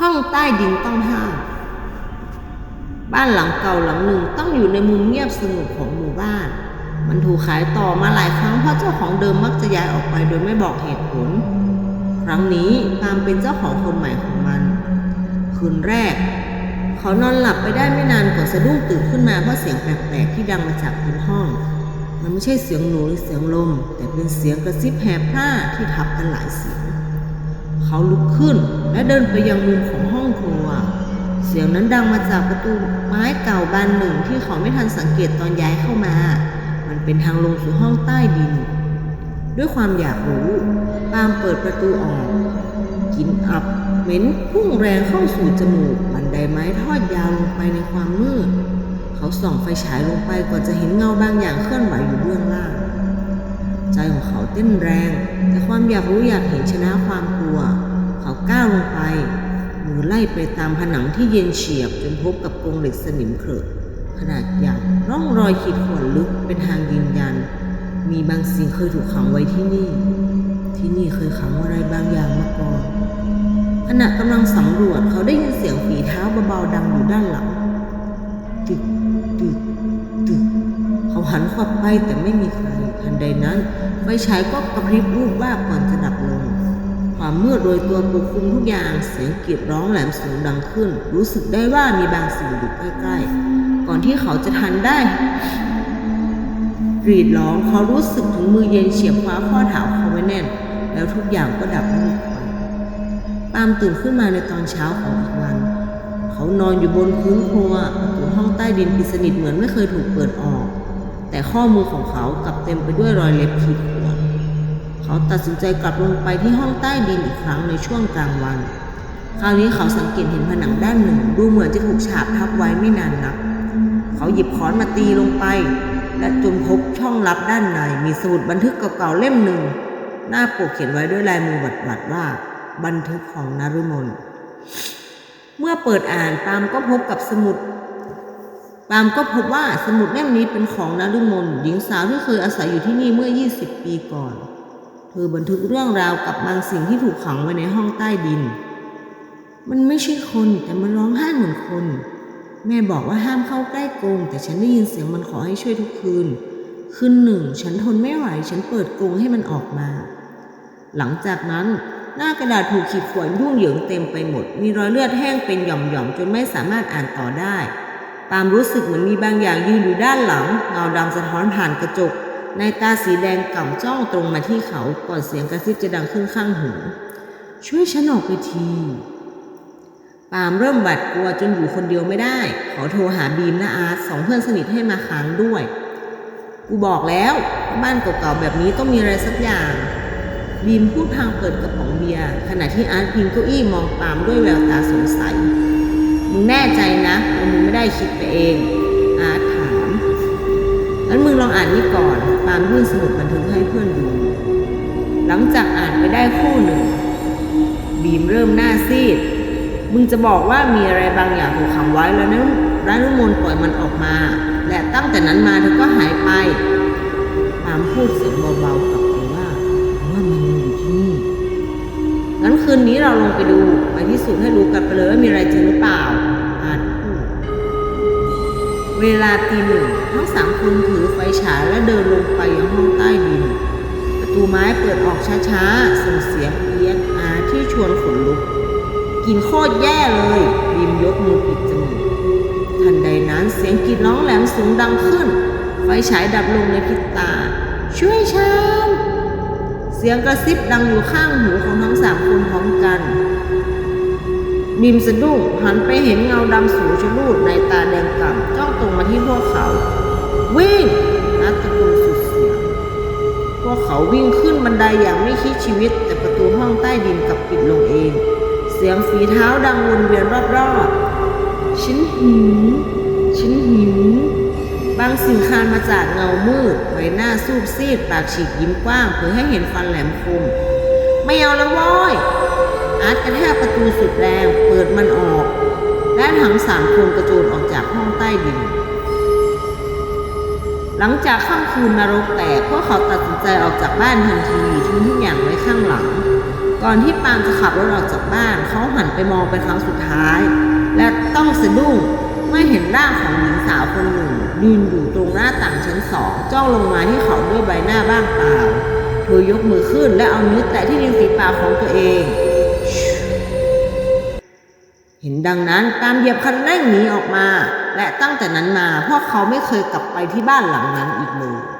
ห้องใต้ดินต้องห้ามบ้านหลังเก่าหลังหนึ่งต้องอยู่ในมุมเงียบสงบของหมู่บ้าน มันถูกขายต่อมาหลายครั้งเพราะเจ้าของเดิมมักจะย้ายออกไปโดยไม่บอกเหตุผล ครั้งนี้ปามเป็นเจ้าของคนใหม่ของมัน คืนแรก เขานอนหลับไปได้ไม่นานก่อนสะดุ้งตื่นขึ้นมาเพราะเสียงแปลกๆที่ดังมาจากพื้นห้อง มันไม่ใช่เสียงหนูหรือเสียงลม แต่เป็นเสียงกระซิบแหบพร่าที่ทับกันหลายเสียง เขาลุกขึ้นและเดินไปยังมุมของห้องครัว เสียงนั้นดังมาจากประตูไม้เก่าบานหนึ่งที่เขาไม่ทันสังเกตตอนย้ายเข้ามา มันเป็นทางลงสู่ห้องใต้ดิน ด้วยความอยากรู้ปามเปิดประตูออกกินอับเหม็นพุ่งแรงเข้าสู่จมูกบันไดไม้ทอดยาวลงไปในความมืด เขาส่องไฟฉายลงไปก่อนจะเห็นเงาบางอย่างเคลื่อนไหวอยู่เบื้องล่าง ใจของเขาเต้นแรง แต่ความอยากรู้อยากเห็นชนะความกลัว เขาก้าวลงไป มือไล่ไปตามผนังที่เย็นเฉียบจนพบกับกรงเหล็กสนิมเขรึขนาดใหญ่ร่องรอยขีดข่วนลึกเป็นทางยืนยัน มีบางสิ่งเคยถูกขังไว้ที่นี่ ที่นี่เคยขังอะไรบางอย่างมาก่อนขณะกำลังสำรวจเขาได้ยินเสียงฝีเท้าเบาๆดังอยู่ด้านหลังตึกตึกตึก หันขวับไปแต่ไม่มีใครทันใดนั้นไฟฉายก็กระพริบรูปว่าก่อนจะดับลง ความมืดโรยตัวปกคลุมทุกอย่างเสียงกรีดร้องแหลมสูงดังขึ้น รู้สึกได้ว่ามีบางสิ่งอยู่ใกล้ๆ ก่อนที่เขาจะทันได้กรีดร้องเขารู้สึกถึงมือเย็นเฉียบคว้าข้อเท้าเขาไว้แน่น แล้วทุกอย่างก็ดับไม่มีควันปามตื่นขึ้นมาในตอนเช้าของอีกวัน เขานอนอยู่บนพื้นครัวประตูห้องใต้ดินปิดสนิทเหมือนไม่เคยถูกเปิดออก แต่ข้อมือของเขากลับเต็มไปด้วยรอยเล็บขีดข่วน เขาตัดสินใจกลับลงไปที่ห้องใต้ดินอีกครั้งในช่วงกลางวัน คราวนี้เขาสังเกตเห็นผนังด้านหนึ่งดูเหมือนจะถูกฉาบทับไว้ไม่นานนัก เขาหยิบค้อนมาตีลงไป และจนพบช่องลับด้านในมีสมุดบันทึกเก่าๆเล่มหนึ่ง หน้าปกเขียนไว้ด้วยลายมือหวัดๆว่า บันทึกของนารุมนเมื่อเปิดอ่านปามก็พบกับสมุด ปามก็พบว่าสมุดเล่มนี้เป็นของนารุมนหญิงสาวที่เคยอาศัยอยู่ที่นี่เมื่อ 20 ปีก่อน เธอบันทึกเรื่องราวกับบางสิ่งที่ถูกขังไว้ในห้องใต้ดิน มันไม่ใช่คนแต่มันร้องไห้เหมือนคน แม่บอกว่าห้ามเข้าใกล้กรงแต่ฉันได้ยินเสียงมันขอให้ช่วยทุกคืน คืนหนึ่ง ฉันทนไม่ไหว ฉันเปิดกรงให้มันออกมา หลังจากนั้นหน้ากระดาษถูกขีดข่วนยุ่งเหยิงเต็มไปหมด มีรอยเลือดแห้งเป็นหย่อมๆจนไม่สามารถอ่านต่อได้ ปาล์มรู้สึกเหมือนมีบางอย่างยืนอยู่ด้านหลัง เงาดำสะท้อนผ่านกระจก ในตาสีแดงก่ำจ้องตรงมาที่เขาก่อนเสียงกระซิบจะดังขึ้นข้างหู ช่วยฉันออกไปทีปาล์มเริ่มหวาดกลัวจนอยู่คนเดียวไม่ได้ ขอโทรหาบีมและอาร์ตสองเพื่อนสนิทให้มาค้างด้วย กูบอกแล้ว บ้านเก่าๆแบบนี้ต้องมีอะไรสักอย่าง บีมพูดทางเปิดกระป๋องเบียร์ขณะที่อาร์ตพิงเก้าอี้มองปาล์มด้วยแววตาสงสัย มึงแน่ใจนะว่ามึงไม่ได้คิดไปเอง อาร์ตถามงั้นมึงลองอ่านนี่ก่อน ปาล์มยื่นสมุดบันทึกให้เพื่อนดู หลังจากอ่านไปได้คู่หนึ่ง บีมเริ่มหน้าซีด มึงจะบอกว่ามีอะไรบางอย่างถูกขังไว้แล้วนะร้านุมนปล่อยมันออกมา และตั้งแต่นั้นมาเธอก็หายไป ปามพูดเสียงเบาๆ นคืนนี้เราลงไปดูไปพิสูจน์ให้รู้กันไปเลยว่ามีอะไรจริงหรือเปล่าอาร์ตพูดเวลาตีหนึ่งทั้งสามคนถือไฟฉายและเดินลงไปยังห้องใต้ดิน ประตูไม้เปิดออกช้าๆส่งเสียงเอียดอาที่ชวนขนลุกกินโคตรแย่เลยบีมยกมือปิดจมูกทันใดนั้นเสียงกรีดร้องแหลมสูงดังขึ้น ไฟฉายดับลงในพริบตา ช่วยฉัน เสียงกระซิบดังอยู่ข้างหูของทั้งสามคนพร้อมกัน บิมสะดุ้งหันไปเห็นเงาดำสูงชะลูดในตาแดงกล่ำจ้องตรงมาที่พวกเขา วิ่งนัดตะโกนสุดเสียงพวกเขาวิ่งขึ้นบันไดอย่างไม่คิดชีวิต แต่ประตูห้องใต้ดินกลับปิดลงเอง เสียงฝีเท้าดังวนเวียนรอบๆฉันหิวฉันหิวางสิ่งคานมาจากเงามืดใบหน้าซูบซีดปากฉีกยิ้มกว้างเพื่อให้เห็นฟันแหลมคม ไม่เอาแล้วว้อยอาร์ตกระแทกประตูสุดแรงเปิดมันออก และทั้งสามคนกระโจนออกจากห้องใต้ดิน หลังจากค่ำคืนนรกแตกพวกเขาตัดสินใจออกจากบ้านทันทีทิ้งทุกอย่างไว้ข้างหลัง ก่อนที่ปามจะขับรถออกจากบ้านเขาหันไปมองเป็นครั้งสุดท้าย และต้องสะดุ้ง มื่อเห็นร่างของหญิงสาวคนหนึ่งยืนอยู่ตรงหน้าต่างชั้นสองจ้องลงมาที่เขาด้วยใบหน้าบ้างเปล่าเธอยกมือขึ้นและเอานิ้วแตะที่ริมฝีปากของตัวเอง เห็นดังนั้นตามเหยียบคันเร่งหนีออกมา และตั้งแต่นั้นมาพวกเขาไม่เคยกลับไปที่บ้านหลังนั้นอีกเลย